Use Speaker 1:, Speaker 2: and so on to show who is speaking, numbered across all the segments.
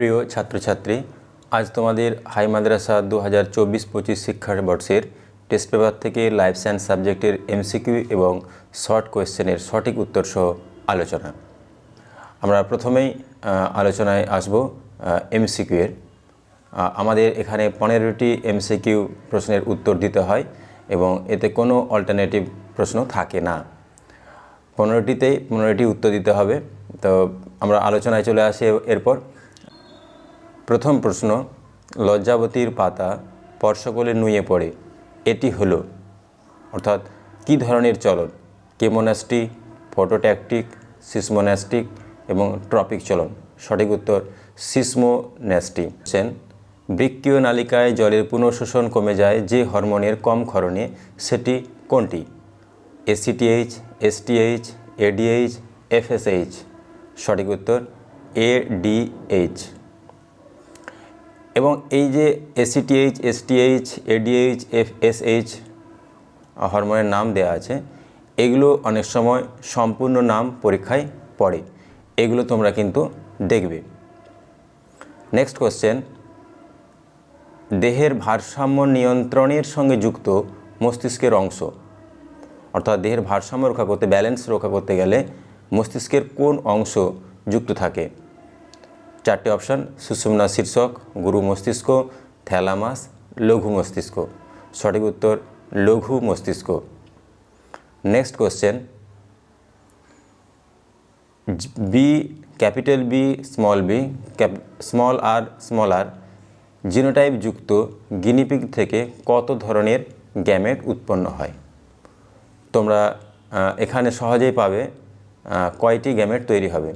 Speaker 1: প্রিয় ছাত্রছাত্রী, আজ তোমাদের হাই মাদ্রাসা দু হাজার চব্বিশ পঁচিশ শিক্ষাবর্ষের টেস্ট পেপার থেকে লাইফ সায়েন্স সাবজেক্টের এমসিকিউ এবং শর্ট কোয়েশ্চেনের সঠিক উত্তর সহ আলোচনা। আমরা প্রথমেই আলোচনায় আসব এমসিকিউয়ের আমাদের এখানে পনেরোটি এমসিকিউ প্রশ্নের উত্তর দিতে হয় এবং এতে কোনো অল্টারনেটিভ প্রশ্ন থাকে না। পনেরোটিতেই পনেরোটি উত্তর দিতে হবে। তো আমরা আলোচনায় চলে আসি এরপর। প্রথম প্রশ্ন, লজ্জাবতীর পাতা স্পর্শকলে নুয়ে পড়ে, এটি হলো। অর্থাৎ, কি ধরনের চলন? কেমোনাস্টিক, ফটোট্যাকটিক, সিসমোন্যাস্টিক এবং ট্রপিক চলন? সঠিক উত্তর, সিসমোন্যাস্টি। সেন বৃক্কীয় নালিকায় জলের পুনঃশোষণ কমে যায় যে হরমোনের কম ক্ষরণে, সেটি কোনটি? ACTH, STH, ADH, FSH. সঠিক উত্তর, এডিএইচ। এবং এই যে ACTH STH ADH F SH হরমোনের নাম দেওয়া আছে, এগুলো অনেক সময় সম্পূর্ণ নাম পরীক্ষায় পড়ে। এগুলো তোমরা কিন্তু দেখবে। নেক্সট কোশ্চেন দেহের ভারসাম্য নিয়ন্ত্রণের সঙ্গে যুক্ত মস্তিষ্কের অংশ, অর্থাৎ দেহের ভারসাম্য রক্ষা করতে ব্যালেন্স রক্ষা করতে গেলে মস্তিষ্কের কোন অংশ যুক্ত থাকে? চারটে অপশান, সুষুম্না শীর্ষক, গুরু মস্তিষ্ক থ্যালামাস লঘু মস্তিষ্ক। সঠিক উত্তর, লঘু মস্তিষ্ক। Next question B capital B small B small R small R genotype যুক্ত গিনিপিগ থেকে কত ধরনের গ্যামেট উৎপন্ন হয়? তোমরা এখানে সহজেই পাবে কয়টি গ্যামেট তৈরি হবে।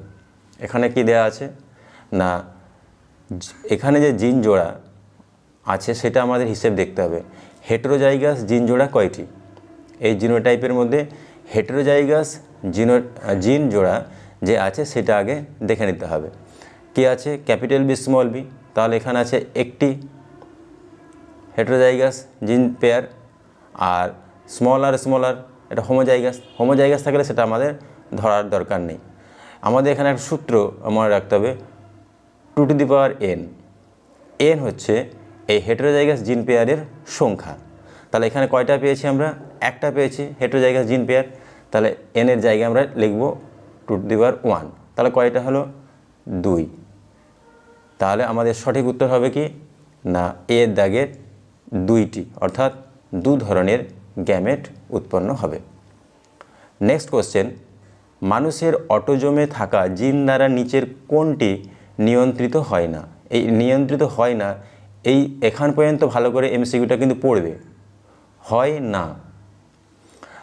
Speaker 1: এখানে কি দেয়া আছে? না, এখানে যে জিন জোড়া আছে সেটা আমাদের হিসেব দেখতে হবে। হেটেরোজাইগাস জিন জোড়া কয়টি? এই জিনোটাইপের মধ্যে হেটেরোজাইগাস জিনো, জিন জোড়া যে আছে সেটা আগে দেখে নিতে হবে। কি আছে? Capital B, small B. তাহলে এখানে আছে একটি হেটেরোজাইগাস জিন পেয়ার আর স্মল আর স্মল আর, এটা হোমোজাইগাস। হোমোজাইগাস থাকলে সেটা আমাদের ধরার দরকার নেই। আমাদের এখানে একটা সূত্র মনে রাখতে হবে। Two to the power N. N হচ্ছে এই হেটেরোজাইগাস জিন পেয়ারের সংখ্যা। তাহলে এখানে কয়টা পেয়েছি আমরা? একটা পেয়েছি হেটেরোজাইগাস জিন পেয়ার তাহলে এনের জায়গায় আমরা লিখব two to the power one. তাহলে কয়টা হলো? দুই। তাহলে আমাদের সঠিক উত্তর হবে কি? না এর দাগের দুইটি, অর্থাৎ দু ধরনের গ্যামেট উৎপন্ন হবে। নেক্সট কোশ্চেন মানুষের অটোজমে থাকা জিন দ্বারা নিচের কোনটি নিয়ন্ত্রিত হয় না। এই নিয়ন্ত্রিত হয় না, এই এখান পর্যন্ত ভালো করে এমসিকিউটা কিন্তু পড়বে। হয় না।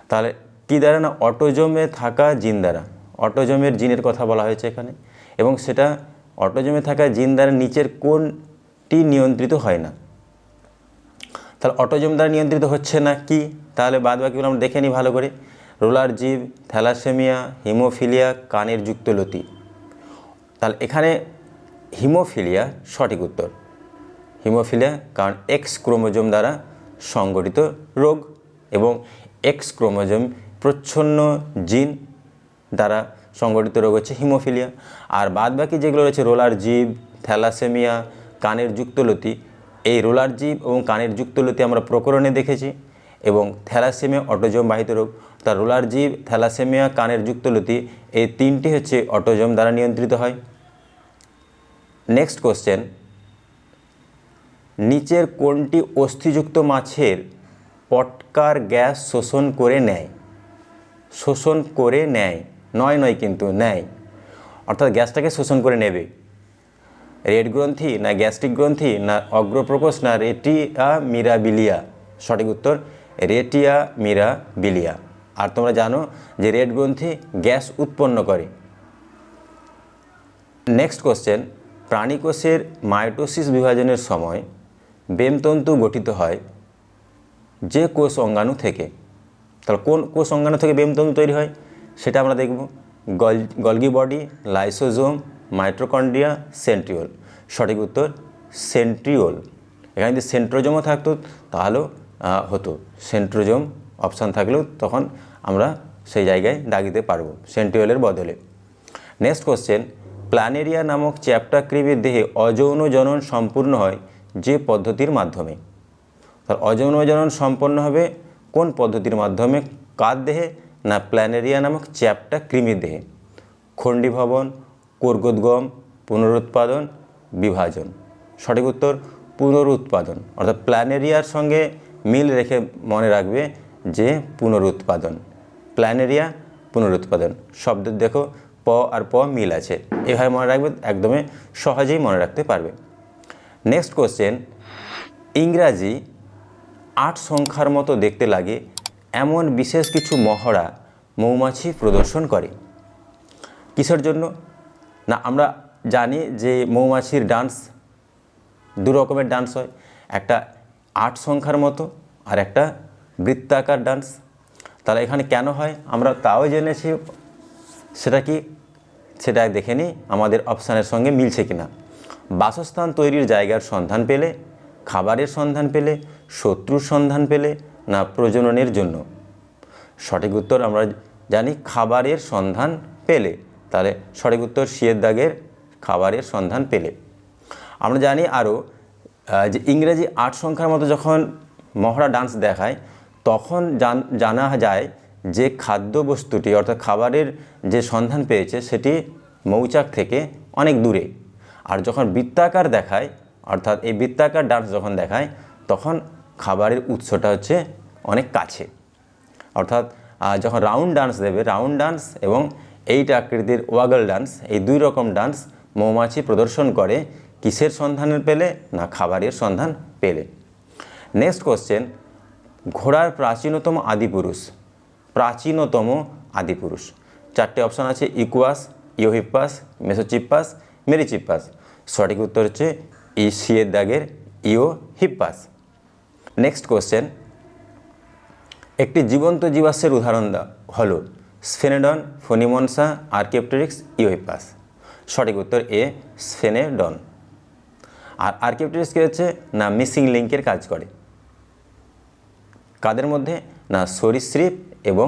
Speaker 1: তাহলে কী দ্বারা না অটোজমে থাকা জিন দ্বারা? অটোজমের জিনের কথা বলা হয়েছে এখানে। এবং সেটা অটোজমে থাকা জিন দ্বারা নিচের কোনটি নিয়ন্ত্রিত হয় না? তাহলে অটোজম দ্বারা নিয়ন্ত্রিত হচ্ছে না কি? তাহলে বাদ বাকিগুলো আমরা দেখে নিই ভালো করে। রোলার জীব, থ্যালাসেমিয়া, হিমোফিলিয়া, কানের যুক্তলতি তাহলে এখানে হিমোফিলিয়া সঠিক উত্তর। হিমোফিলিয়া কারণ এক্স ক্রোমোজোম দ্বারা সংগঠিত রোগ এবং এক্স ক্রোমোজোম প্রচ্ছন্ন জিন দ্বারা সংগঠিত রোগ হচ্ছে হিমোফিলিয়া। আর বাদ বাকি যেগুলো রয়েছে, রোলার জীব, থ্যালাসেমিয়া, কানের যুক্তলতি, এই রোলার জীব এবং কানের যুক্তলতি আমরা প্রকরণে দেখেছি এবং থ্যালাসেমিয়া অটোজম বাহিত রোগ। তার রোলার জীব, থ্যালাসেমিয়া, কানের যুক্তলতি, এই তিনটি হচ্ছে অটোজম দ্বারা নিয়ন্ত্রিত হয়। নেক্সট কোশ্চেন নিচের কোনটি অস্থিযুক্ত মাছের পটকার গ্যাস শোষণ করে নেয়? শোষণ করে নেয়। নয় নয় কিন্তু নেয়। অর্থাৎ গ্যাসটাকে শোষণ করে নেবে। রেড গ্রন্থি না গ্যাস্ট্রিক গ্রন্থি না অগ্রপ্রকোষ না রেটিয়া মিরাবিলিয়া? সঠিক উত্তর, রেটিয়া মিরাবিলিয়া। আর তোমরা জানো যে রেড গ্রন্থি গ্যাস উৎপন্ন করে। নেক্সট কোশ্চেন প্রাণীকোষের মাইটোসিস বিভাজনের সময় বেমতন্তু গঠিত হয় যে কোষ অঙ্গাণু থেকে। তাহলে কোন কোষ অঙ্গাণু থেকে বেমতন্তু তৈরি হয়? সেটা আমরা দেখব। গল, Golgi body, lysosome mitochondria centriole. সঠিক উত্তর, সেন্ট্রিওল। এখানে যদি সেন্ট্রোজোমও থাকতো তাহলেও হতো। সেন্ট্রোজোম অপশান থাকলেও তখন আমরা সেই জায়গায় দাগ দিতে পারব, সেন্ট্রিওলের বদলে। নেক্সট কোশ্চেন প্ল্যানেরিয়া নামক চ্যাপ্টাকৃমির দেহে অযৌন জনন সম্পূর্ণ হয় যে পদ্ধতির মাধ্যমে। তার অযৌন জনন সম্পন্ন হবে কোন পদ্ধতির মাধ্যমে? কার দেহে? না প্ল্যানেরিয়া নামক চ্যাপটা কৃমির দেহে। খণ্ডীভবন, কোর্গোদ্গম, পুনরুৎপাদন, বিভাজন। সঠিক উত্তর, পুনরুৎপাদন। অর্থাৎ প্ল্যানেরিয়ার সঙ্গে মিল রেখে মনে রাখবে যে পুনরুৎপাদন। প্ল্যানেরিয়া, পুনরুৎপাদন। শব্দ দেখো প আর প মিল আছে। এভাবে মনে রাখবে, একদমই সহজেই মনে রাখতে পারবে। নেক্সট কোশ্চেন ইংরাজি আট সংখ্যার মতো দেখতে লাগে, এমন বিশেষ কিছু মহড়া মৌমাছি প্রদর্শন করে। কিসের জন্য? না, আমরা জানি যে মৌমাছির ডান্স, দু রকমের ডান্স হয়। একটা আট সংখ্যার মতো আর একটা বৃত্তাকার ডান্স। তাহলে এখানে কেন হয়? আমরা তাও জেনেছি সেটা কি? সেটা দেখে নিই আমাদের অপশানের সঙ্গে মিলছে কিনা। বাসস্থান তৈরির জায়গার সন্ধান পেলে, খাবারের সন্ধান পেলে, শত্রুর সন্ধান পেলে না প্রজননের জন্য? সঠিক উত্তর আমরা জানি খাবারের সন্ধান পেলে। তাহলে সঠিক উত্তর শিয়ের দাগের খাবারের সন্ধান পেলে। আমরা জানি আরও যে ইংরেজি আট সংখ্যার মতো যখন মহড়া ডান্স দেখায়, তখন জানা যায় যে খাদ্যবস্তুটি, অর্থাৎ খাবারের যে সন্ধান পেয়েছে, সেটি মৌচাক থেকে অনেক দূরে। আর যখন বৃত্তাকার দেখায়, অর্থাৎ এই বৃত্তাকার ডান্স যখন দেখায়, তখন খাবারের উৎসটা হচ্ছে অনেক কাছে। অর্থাৎ যখন রাউন্ড ডান্স দেবে, রাউন্ড ডান্স এবং এইট আকৃতির ওয়াগল ডান্স, এই দুই রকম ডান্স মৌমাছি প্রদর্শন করে, কিসের সন্ধান পেলে না খাবারের সন্ধান পেলে? নেক্সট কোশ্চেন ঘোড়ার প্রাচীনতম আদিপুরুষ। প্রাচীনতম আদিপুরুষ। চারটে অপশান আছে, ইকুয়াস ইওহিপ্পাস মেসোচিপ্পাস, মেরিচিপ্পাস। সঠিক উত্তর হচ্ছে ই সিয়ের দাগের ইও হিপ্পাস নেক্সট কোশ্চেন একটি জীবন্ত জীবাশ্মের উদাহরণ হল স্ফেনেডন ফোনিমনসা আর্কেপটেরিক্স ইওহিপাস সঠিক উত্তর এ, স্ফেনেডন। আর আর্কেপটেরিক্স কী হচ্ছে? না মিসিং লিঙ্কের কাজ করে। কাদের মধ্যে? না সরীসৃপ এবং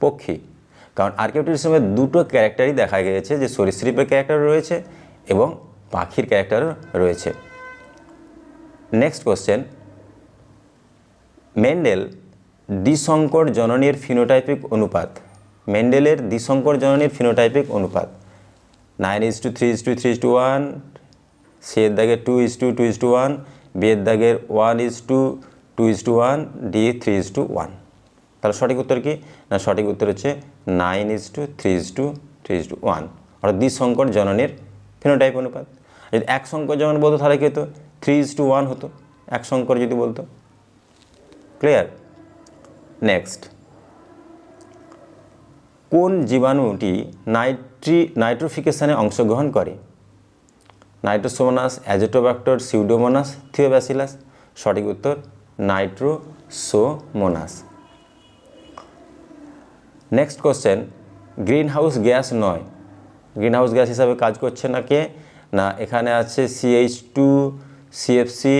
Speaker 1: পক্ষী। কারণ আর্কেপটেরিক্সের দুটো ক্যারেক্টারই দেখা গিয়েছে যে সরীসৃপের ক্যারেক্টার রয়েছে এবং পাখির ক্যারেক্টার রয়েছে। নেক্সট কোশ্চেন মেন্ডেল দ্বিসংকর জননীর ফিনোটাইপিক অনুপাত। মেন্ডেলের দ্বিসংকর জননীর ফিনোটাইপিক অনুপাত। Nine is to three is to three is to one C এর দাগের two is to two is to one B এর দাগের one is to two is to one D three is to one তাহলে সঠিক উত্তর কি? না, সঠিক উত্তর হচ্ছে nine is to three is to three is to one অর্থাৎ দ্বিসংকর জননের ফিনোটাইপ অনুপাত। যদি এক সংকর জনন বলতো, তাহলে কী হতো? থ্রি ইজ টু ওয়ান হতো। এক সংকর যদি বলতো। ক্লিয়ার নেক্সট কোন জীবাণুটি নাইট্রি, নাইট্রোফিকেশানে অংশগ্রহণ করে? Nitrosomonas, Azotobacter, Pseudomonas, Thiobacillus. সঠিক উত্তর, Nitrosomonas. Next question green house gas নয়। গ্রিন হাউস গ্যাস হিসাবে কাজ করছে না কে? না, এখানে আছে CH two CFC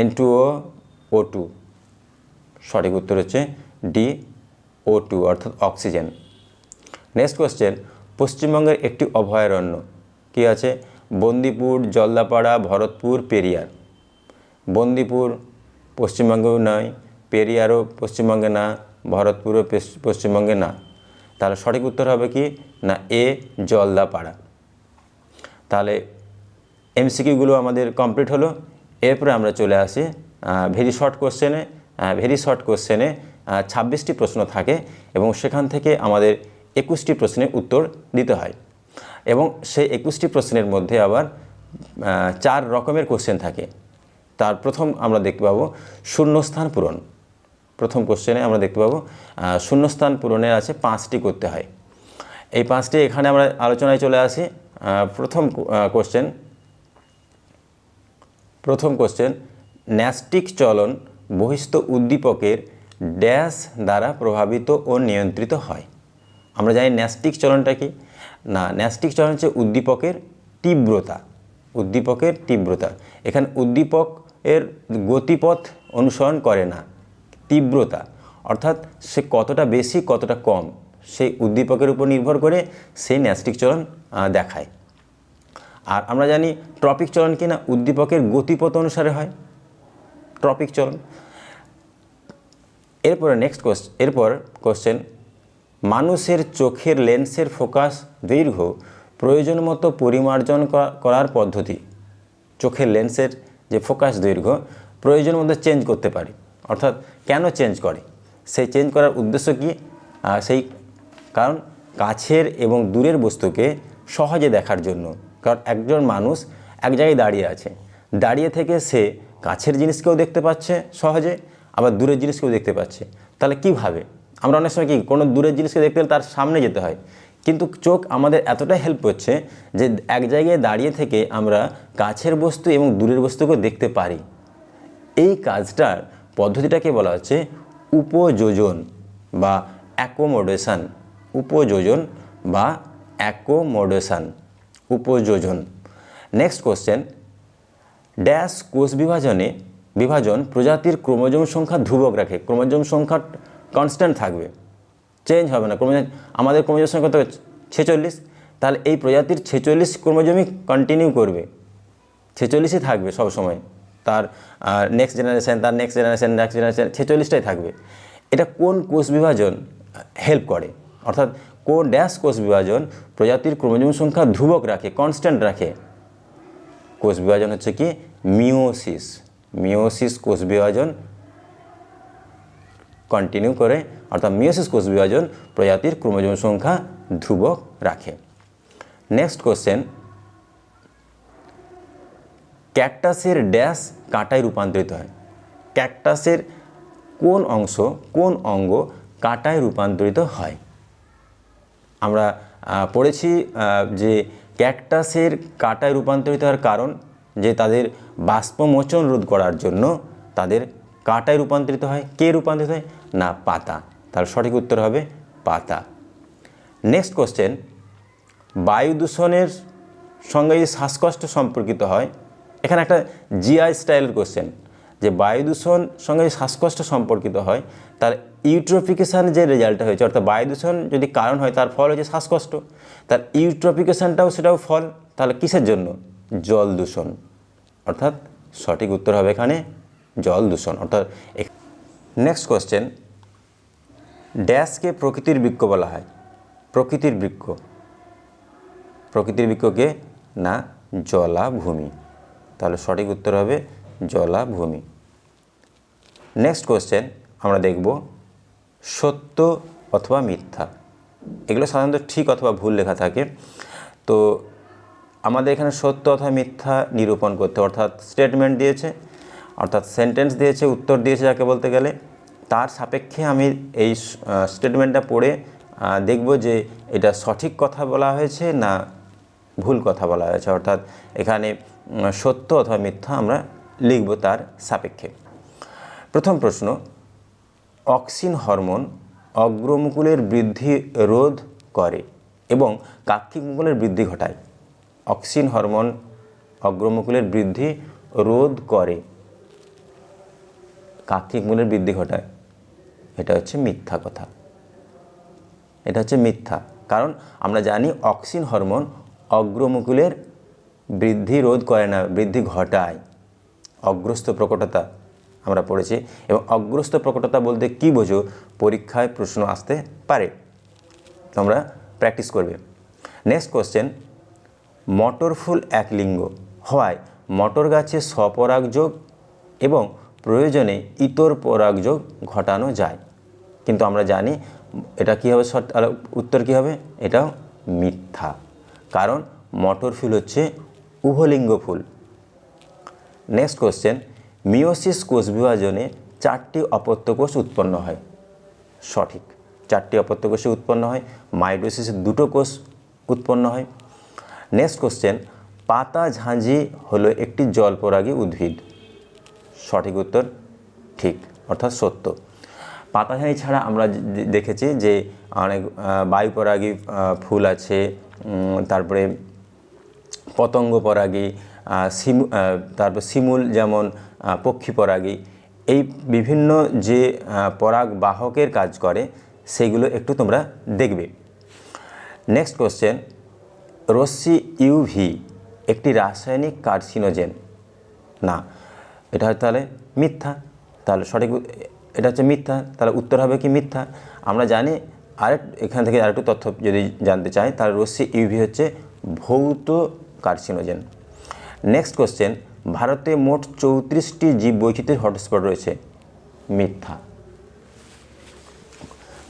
Speaker 1: N two O O two সঠিক উত্তর হচ্ছে ডি ও টু অর্থাৎ অক্সিজেন নেক্সট কোশ্চেন পশ্চিমবঙ্গের একটি অভয়ারণ্য। কি আছে? বন্দিপুর, জলদাপাড়া, ভরতপুর, পেরিয়ার। বন্দিপুর পশ্চিমবঙ্গেও নয়, পেরিয়ারও পশ্চিমবঙ্গে না ভরতপুরও পেস- পশ্চিমবঙ্গে না। তাহলে সঠিক উত্তর হবে কি? না, এ, জলদাপাড়া। তাহলে এমসিকিউগুলো আমাদের কমপ্লিট হলো। এরপরে আমরা চলে আসি ভেরি শর্ট কোশ্চেনে ভেরি শর্ট কোশ্চেনে ছাব্বিশটি প্রশ্ন থাকে এবং সেখান থেকে আমাদের একুশটি প্রশ্নের উত্তর দিতে হয়। এবং সেই একুশটি প্রশ্নের মধ্যে আবার চার রকমের কোশ্চেন থাকে। তার প্রথম আমরা দেখতে পাবো, শূন্যস্থান পূরণ। প্রথম কোশ্চেনে আমরা দেখতে পাবো শূন্যস্থান পূরণের আছে পাঁচটি করতে হয়। এই পাঁচটি এখানে আমরা আলোচনায় চলে আসি। প্রথম কোশ্চেন প্রথম কোশ্চেন ন্যাস্টিক চলন বহিস্থ উদ্দীপকের ড্যাশ দ্বারা প্রভাবিত ও নিয়ন্ত্রিত হয়। আমরা জানি ন্যাস্টিক চলনটা কি? না, ন্যাস্টিক চলন হচ্ছে উদ্দীপকের তীব্রতা উদ্দীপকের তীব্রতা। এখানে উদ্দীপক এর গতিপথ অনুসরণ করে না। তীব্রতা, অর্থাৎ সে কতটা বেশি, কতটা কম, সেই উদ্দীপকের উপর নির্ভর করে সেই ন্যাস্টিক চলন দেখায়। আর আমরা জানি ট্রপিক চলন কি না উদ্দীপকের গতিপথ অনুসারে হয়। ট্রপিক চলন। এরপরে নেক্সট কোশ্চেন এরপর কোশ্চেন মানুষের চোখের লেন্সের ফোকাস দৈর্ঘ্য প্রয়োজন মতো পরিমার্জন করা- করার পদ্ধতি। চোখের লেন্সের যে ফোকাস দৈর্ঘ্য প্রয়োজন মতো চেঞ্জ করতে পারি। অর্থাৎ কেন চেঞ্জ করে? সেই চেঞ্জ করার উদ্দেশ্য কি? সেই কারণ কাছের এবং দূরের বস্তুকে সহজে দেখার জন্য। কারণ একজন মানুষ এক জায়গায় দাঁড়িয়ে আছে। দাঁড়িয়ে থেকে সে কাছের জিনিসকেও দেখতে পাচ্ছে সহজে, আবার দূরের জিনিসকেও দেখতে পাচ্ছে। তাহলে কীভাবে আমরা অনেক সময় কি কোনো দূরের জিনিসকে দেখতে গেলে তার সামনে যেতে হয়। কিন্তু চোখ আমাদের এতটাই হেল্প করছে যে এক জায়গায় দাঁড়িয়ে থেকে আমরা কাছের বস্তু এবং দূরের বস্তুকেও দেখতে পারি। এই কাজটার পদ্ধতিটাকে বলা হচ্ছে উপযোজন বা অ্যাকোমোডেশন উপযোজন বা অ্যাকোমোডেশন উপযোজন। নেক্সট কোশ্চেন ড্যাশ কোষ বিভাজনে বিভাজন প্রজাতির ক্রোমোজোম সংখ্যা ধ্রুবক রাখে। ক্রোমোজোম সংখ্যা কনস্ট্যান্ট থাকবে। চেঞ্জ হবে না। ক্রোমোজোম আমাদের ক্রোমোজোম সংখ্যা তো ছেচল্লিশ। তাহলে এই প্রজাতির ছেচল্লিশ ক্রোমোজোমই কন্টিনিউ করবে। ছেচল্লিশই থাকবে সব সময় তার নেক্সট জেনারেশন তার নেক্সট জেনারেশন নেক্সট জেনারেশন ছেচল্লিশটাই থাকবে। এটা কোন কোষ বিভাজন হেল্প করে? অর্থাৎ কোন ড্যাশ কোষ বিভাজন প্রজাতির ক্রোমোজোম সংখ্যা ধ্রুবক রাখে কনস্ট্যান্ট রাখে? কোষ বিভাজন হচ্ছে কি? মিওসিস মিওসিস কোষ বিভাজন কন্টিনিউ করে, অর্থাৎ মিওসিস কোষ বিভাজন প্রজাতির ক্রোমোজোম সংখ্যা ধ্রুবক রাখে। নেক্সট কোশ্চেন ক্যাকটাসের ড্যাশ কাঁটায় রূপান্তরিত হয়। ক্যাকটাসের কোন অংশ, কোন অঙ্গ কাঁটায় রূপান্তরিত হয়? আমরা পড়েছি যে ক্যাকটাসের কাঁটায় রূপান্তরিত হওয়ার কারণ যে তাদের বাষ্পমোচন রোধ করার জন্য তাদের কাঁটায় রূপান্তরিত হয়। কে রূপান্তরিত হয়? না, পাতা। তার সঠিক উত্তর হবে পাতা। নেক্সট কোশ্চেন বায়ু দূষণের সঙ্গে যদি শ্বাসকষ্ট সম্পর্কিত হয় এখানে একটা জিআই স্টাইলের কোশ্চেন যে বায়ু দূষণ সঙ্গে শ্বাসকষ্ট সম্পর্কিত হয়, তার ইউট্রোফিকেশান যে রেজাল্টটা হয়েছে, অর্থাৎ বায়ু দূষণ যদি কারণ হয়, তার ফল হচ্ছে শ্বাসকষ্ট। তার ইউট্রোফিকেশানটাও সেটাও ফল। তাহলে কিসের জন্য? জল দূষণ। অর্থাৎ সঠিক উত্তর হবে এখানে জল দূষণ। অর্থাৎ নেক্সট কোশ্চেন ড্যাশকে প্রকৃতির বৃক্ষ বলা হয়। প্রকৃতির বৃক্ষ। প্রকৃতির বৃক্ষকে না, জলাভূমি। তাহলে সঠিক উত্তর হবে জলাভূমি। নেক্সট কোশ্চেন আমরা দেখব সত্য অথবা মিথ্যা। এগুলো সাধারণত ঠিক অথবা ভুল লেখা থাকে। তো আমাদের এখানে সত্য অথবা মিথ্যা নিরূপণ করতে অর্থাৎ স্টেটমেন্ট দিয়েছে, অর্থাৎ সেন্টেন্স দিয়েছে, উত্তর দিয়েছে যাকে বলতে গেলে। তার সাপেক্ষে আমি এই স্টেটমেন্টটা পড়ে দেখব যে এটা সঠিক কথা বলা হয়েছে না ভুল কথা বলা হয়েছে। অর্থাৎ এখানে সত্য অথবা মিথ্যা আমরা লিখব তার সাপেক্ষে। প্রথম প্রশ্ন, অক্সিন হরমোন অগ্রমুকুলের বৃদ্ধি রোধ করে এবং কাক্ষিক মুকুলের বৃদ্ধি ঘটায়। অক্সিন হরমোন অগ্রমুকুলের বৃদ্ধি রোধ করে, কাক্ষিক মূলের বৃদ্ধি ঘটায়। এটা হচ্ছে মিথ্যা কথা। এটা হচ্ছে মিথ্যা। কারণ আমরা জানি অক্সিন হরমোন অগ্রমুকুলের বৃদ্ধি রোধ করে না, বৃদ্ধি ঘটায়। অগ্রস্ত প্রকটতা আমরা পড়েছি। এবং অগ্রস্ত প্রকটতা বলতে কি বোঝো? পরীক্ষায় প্রশ্ন আসতে পারে। তোমরা প্র্যাকটিস করবে। নেক্সট কোশ্চেন মটর ফুল এক লিঙ্গ। হওয়ায় মটর গাছে স্বপরাগযোগ এবং প্রয়োজনে ইতর পরাগযোগ ঘটানো যায়। কিন্তু আমরা জানি এটা কী হবে? উত্তর কী হবে? এটাও মিথ্যা। কারণ মটর ফুল হচ্ছে উভলিঙ্গ ফুল। নেক্সট কোশ্চেন মিওসিস কোষ বিভাজনে চারটি অপত্য কোষ উৎপন্ন হয়। সঠিক, চারটি অপত্য কোষে উৎপন্ন হয়, মাইটোসিসে দুটো কোষ উৎপন্ন হয়। নেক্সট কোশ্চেন পাতা ঝাঁঝি হলো একটি জলপরাগী উদ্ভিদ। সঠিক উত্তর, ঠিক, অর্থাৎ সত্য। পাতাঝাড়ি ছাড়া আমরা দেখেছি যে অনেক বায়ুপরাগী ফুল আছে তারপরে পতঙ্গ পরাগী শিমু তারপর শিমুল যেমন পক্ষী পরাগী, এই বিভিন্ন যে পরাগ বাহকের কাজ করে সেইগুলো একটু তোমরা দেখবে। নেক্সট কোশ্চেন রশ্মি ইউভি একটি রাসায়নিক কার্সিনোজেন। না, এটা তাহলে মিথ্যা। তাহলে সঠিক এটা হচ্ছে মিথ্যা, তাহলে উত্তর হবে কি মিথ্যা? আমরা জানি, আরেক, এখান থেকে আরেকটু তথ্য যদি জানতে চাই, তাহলে রশ্মি ইউভি হচ্ছে ভৌত কার্সিনোজেন। নেক্সট কোশ্চেন ভারতে মোট চৌত্রিশটি জীব বৈচিত্র্যের হটস্পট রয়েছে। মিথ্যা।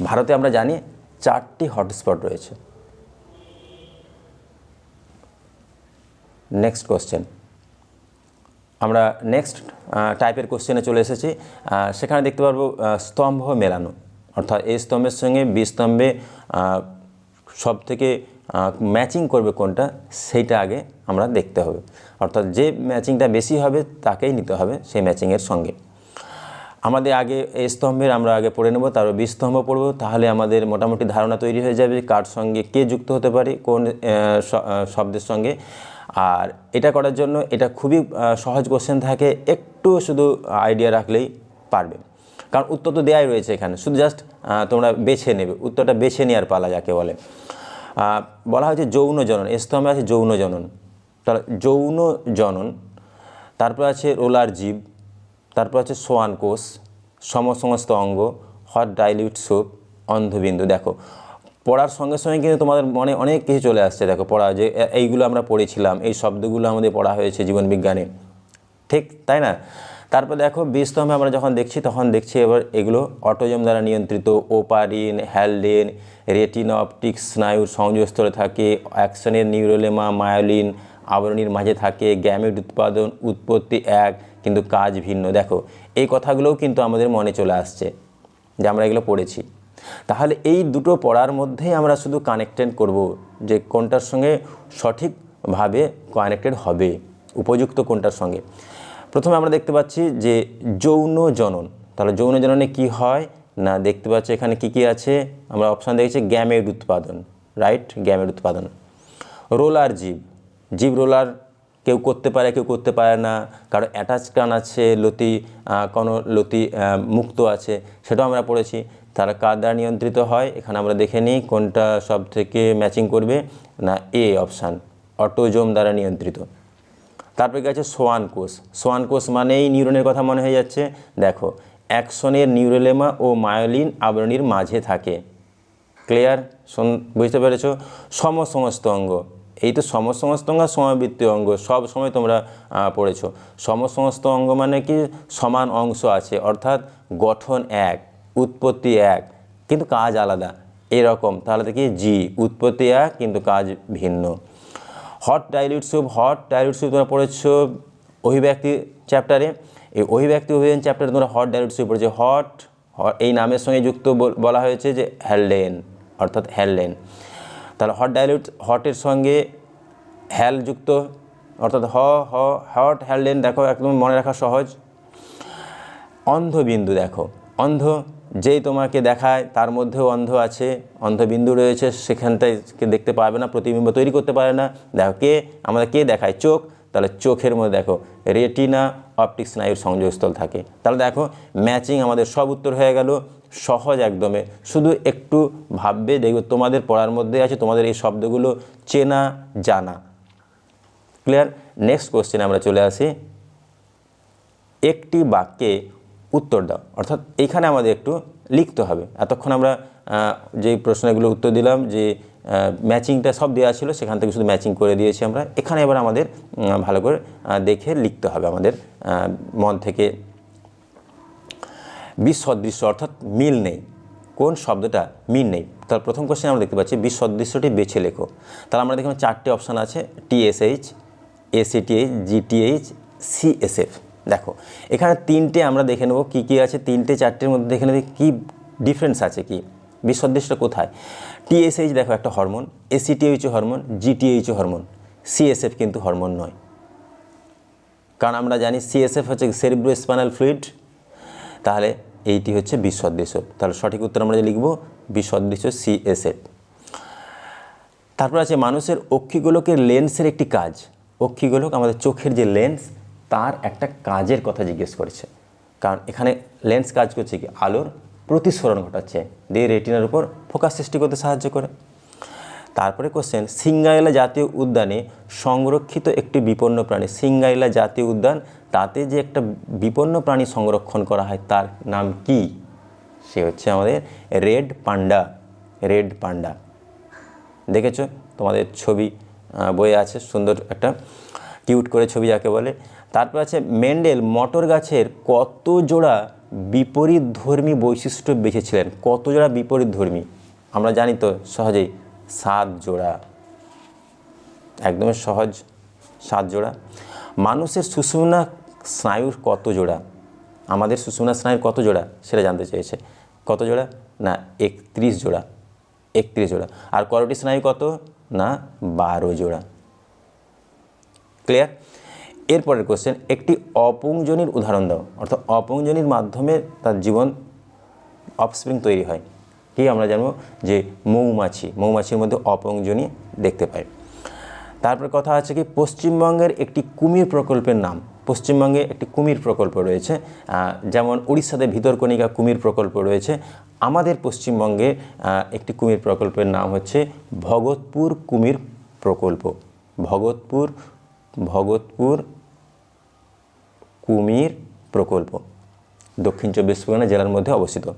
Speaker 1: ভারতে আমরা জানি চারটি হটস্পট রয়েছে। নেক্সট কোশ্চেন আমরা নেক্সট টাইপের কোশ্চেনে চলে এসেছি। সেখানে দেখতে পারব স্তম্ভ মেলানো। অর্থাৎ এই স্তম্ভের সঙ্গে বি স্তম্ভে সব থেকে ম্যাচিং করবে কোনটা, সেইটা আগে আমরা দেখতে হবে। অর্থাৎ যে ম্যাচিংটা বেশি হবে, তাকেই নিতে হবে সেই ম্যাচিংয়ের সঙ্গে। আমাদের আগে এই স্তম্ভের আমরা আগে পড়ে নেব, তারপর বি স্তম্ভ পড়ব। তাহলে আমাদের মোটামুটি ধারণা তৈরি হয়ে যাবে কার সঙ্গে কে যুক্ত হতে পারে, কোন শব্দের সঙ্গে। আর এটা করার জন্য এটা খুবই সহজ কোশ্চেন থাকে, একটু শুধু আইডিয়া রাখলেই পারবে। কারণ উত্তর তো দেওয়াই রয়েছে এখানে। শুধু জাস্ট তোমরা বেছে নেবে, উত্তরটা বেছে নেওয়ার পালা যাকে বলে। বলা হয়েছে যৌন জনন, স্তম্ভে আছে যৌন জনন। তাহলে যৌন জনন, তারপর আছে রোলার জীব, তারপর আছে সোয়ান কোষ সমসমস্ত অঙ্গ, হট ডাইলিউট সোপ, অন্ধবিন্দু। দেখো, পড়ার সঙ্গে সঙ্গে কিন্তু তোমাদের মনে অনেক কিছু চলে আসছে। দেখো, পড়া যে এইগুলো আমরা পড়েছিলাম, এই শব্দগুলো আমাদের পড়া হয়েছে জীবনবিজ্ঞানে। ঠিক, তাই না? তারপর দেখো বীজস্তম্ভে আমরা যখন দেখছি, তখন দেখছি এবার এগুলো অটোজম দ্বারা নিয়ন্ত্রিত। ওপারিন হ্যালডেন রেটিনা অপটিক স্নায়ুর সংযোগস্থলে থাকে। অ্যাকশনের নিউরোলেমা, মায়োলিন আবরণীর মাঝে থাকে। গ্যামেট উৎপাদন, উৎপত্তি এক, কিন্তু কাজ ভিন্ন। দেখো, এই কথাগুলোও কিন্তু আমাদের মনে চলে আসছে যে আমরা এগুলো পড়েছি। তাহলে এই দুটো পড়ার মধ্যেই আমরা শুধু কানেক্টেড করব যে কোনটার সঙ্গে সঠিকভাবে কানেক্টেড হবে, উপযুক্ত কোনটার সঙ্গে। প্রথমে আমরা দেখতে পাচ্ছি যে যৌন জনন। তাহলে যৌন জননে কি হয়? না, দেখতে পাচ্ছি এখানে কি কি আছে? আমরা অপশান দেখেছি গ্যামের উৎপাদন রাইট গ্যামের উৎপাদন। রোলার জীব জীব রোলার কেউ করতে পারে, কেউ করতে পারে না। কারও অ্যাটাচ কান আছে, লতি কোনো লতি মুক্ত আছে, সেটাও আমরা পড়েছি। তারা কার দ্বারা নিয়ন্ত্রিত হয়? এখানে আমরা দেখে নিই কোনটা সব থেকে ম্যাচিং করবে। না এ অপশান অটোজোম দ্বারা নিয়ন্ত্রিত। তারপরে গেছে সোয়ান কোষ। সোয়ান কোষ মানেই নিউরনের কথা মনে হয়ে যাচ্ছে। দেখো, অ্যাকশনের নিউরোলেমা ও মায়োলিন আবরণীর মাঝে থাকে। ক্লিয়ার? বুঝতে পেরেছ? সম সমস্ত অঙ্গ। এই তো সম সমস্ত অঙ্গ আর সমাবৃত্তি অঙ্গ, সব সময় তোমরা পড়েছ পড়েছো। সম সমস্ত অঙ্গ মানে কি? সমান অংশ আছে, অর্থাৎ গঠন এক, উৎপত্তি এক, কিন্তু কাজ আলাদা। এরকম। তাহলে দেখি জি, উৎপত্তি এক, কিন্তু কাজ ভিন্ন। Hot dilute soup hot dilute soup তোমরা পড়েছো অভিব্যক্তি চ্যাপ্টারে এই অভিব্যক্তি অভিযান চ্যাপ্টারে তোমরা হট ডাইলিউট স্যুপ পড়েছো। হট এই নামের সঙ্গে যুক্ত বলা হয়েছে যে হ্যালডেন অর্থাৎ হ্যালডেন তাহলে হট ডাইলিউট হটের সঙ্গে হ্যাল যুক্ত, অর্থাৎ হ হ হট হ্যালডেন দেখো একদম মনে রাখা সহজ। অন্ধবিন্দু দেখো। অন্ধ যেই তোমাকে দেখায়, তার মধ্যেও অন্ধ আছে, অন্ধবিন্দু রয়েছে, সেখানটায় দেখতে পারবে না, প্রতিবিম্ব তৈরি করতে পারে না। দেখো কে আমাদের কে দেখায়? চোখ। তাহলে চোখের মধ্যে দেখো, রেটিনা অপটিক স্নায়ুর সংযোগস্থল থাকে। তাহলে দেখো, ম্যাচিং আমাদের সব উত্তর হয়ে গেল, সহজ একদমে। শুধু একটু ভাববে, দেখবে তোমাদের পড়ার মধ্যে আছে, তোমাদের এই শব্দগুলো চেনা, জানা। ক্লিয়ার নেক্সট কোশ্চেনে আমরা চলে আসি। একটি বাক্যে উত্তর দাও। অর্থাৎ এইখানে আমাদের একটু লিখতে হবে। এতক্ষণ আমরা যে প্রশ্নগুলো উত্তর দিলাম, যে ম্যাচিংটা সব দেওয়া ছিল, সেখান থেকে শুধু ম্যাচিং করে দিয়েছি আমরা। এখানে এবার আমাদের ভালো করে দেখে লিখতে হবে আমাদের মন থেকে। বিসদৃশ্য, অর্থাৎ মিল নেই। কোন শব্দটা মিল নেই? তার প্রথম কোশ্চেন আমরা দেখতে পাচ্ছি, বিসদৃশ্যটি বেছে লেখো। তাহলে আমরা দেখলাম চারটে অপশান আছে টিএসএইচ এসিটিএইচ জিটিএইচ সিএসএফ দেখো, এখানে তিনটে আমরা দেখে নেব কী কী আছে, তিনটে চারটের মধ্যে দেখে নেবে কী ডিফারেন্স আছে কি বিসদৃশ্যটা কোথায়? টিএসএইচ দেখো একটা hormone ACTH hormone GTH hormone CSF কিন্তু হরমোন নয়। কারণ আমরা জানি সিএসএফ হচ্ছে সেরিব্রো স্পাইনাল ফ্লুইড তাহলে এইটি হচ্ছে বিসদৃশ্য। তাহলে সঠিক উত্তর আমরা যে লিখব, বিসদৃশ্য সিএসএফ তারপর আছে মানুষের অক্ষিগোলকের লেন্সের একটি কাজ। অক্ষিগোলক আমাদের চোখের যে লেন্স তার একটা কাজের কথা জিজ্ঞেস করেছে। কারণ এখানে লেন্স কাজ করছে কি? আলোর প্রতিসরণ ঘটাচ্ছে। দিয়ে রেটিনার উপর ফোকাস সৃষ্টি করতে সাহায্য করে। তারপরে কোশ্চেন সিঙ্গাইলা জাতীয় উদ্যানে সংরক্ষিত একটি বিপন্ন প্রাণী। সিঙ্গাইলা জাতীয় উদ্যান, তাতে যে একটা বিপন্ন প্রাণী সংরক্ষণ করা হয়, তার নাম কি? সে হচ্ছে আমাদের রেড পান্ডা। Red panda. দেখেছ? তোমাদের ছবি বইয়ে আছে, সুন্দর একটা কিউট করে ছবি যাকে বলে। তারপর আছে মেন্ডেল, মটর গাছের কত জোড়া বিপরীত ধর্মী বৈশিষ্ট্য বেঁচেছিলেন? কত জোড়া বিপরীত ধর্মী? আমরা জানি তো সহজেই সাত জোড়া। একদমই সহজ সাত জোড়া। মানুষের সুষুমনা স্নায়ুর কত জোড়া? আমাদের সুষুমনা স্নায়ুর কত জোড়া? সেটা জানতে চেয়েছে। কত জোড়া? না, একত্রিশ জোড়া। একত্রিশ জোড়া। আর করোটি স্নায়ু কত? না, বারো জোড়া। ক্লিয়ার? এরপরের কোশ্চেন একটি অপুংজনির উদাহরণ দাও। অর্থাৎ অপুংজনির মাধ্যমে তার জীবন অফস্প্রিং তৈরি হয়। কি আমরা জানব? যে মৌমাছি, মৌমাছির মধ্যে অপংজনী দেখতে পাই। তারপর কথা আছে কি? পশ্চিমবঙ্গের একটি কুমির প্রকল্পের নাম। পশ্চিমবঙ্গে একটি কুমির প্রকল্প রয়েছে। যেমন উড়িষ্যাতে ভিতরকণিকা কুমির প্রকল্প রয়েছে। আমাদের পশ্চিমবঙ্গে একটি কুমির প্রকল্পের নাম হচ্ছে ভগতপুর কুমির প্রকল্প। ভগতপুর ভগতপুর কুমির প্রকল্প। দক্ষিণ চব্বিশ পরগনা জেলার মধ্যে অবস্থিত।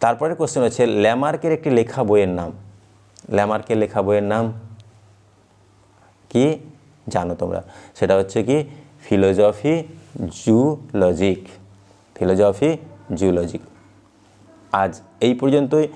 Speaker 1: তারপরে কোশ্চেন হচ্ছে, ল্যামার্কের একটি লেখা বইয়ের নাম। ল্যামার্কের লেখা বইয়ের নাম কি? জানো তোমরা। সেটা হচ্ছে কি? ফিলোজফি জুলজিক ফিলোজফি জুলজিক আজ এই পর্যন্তই।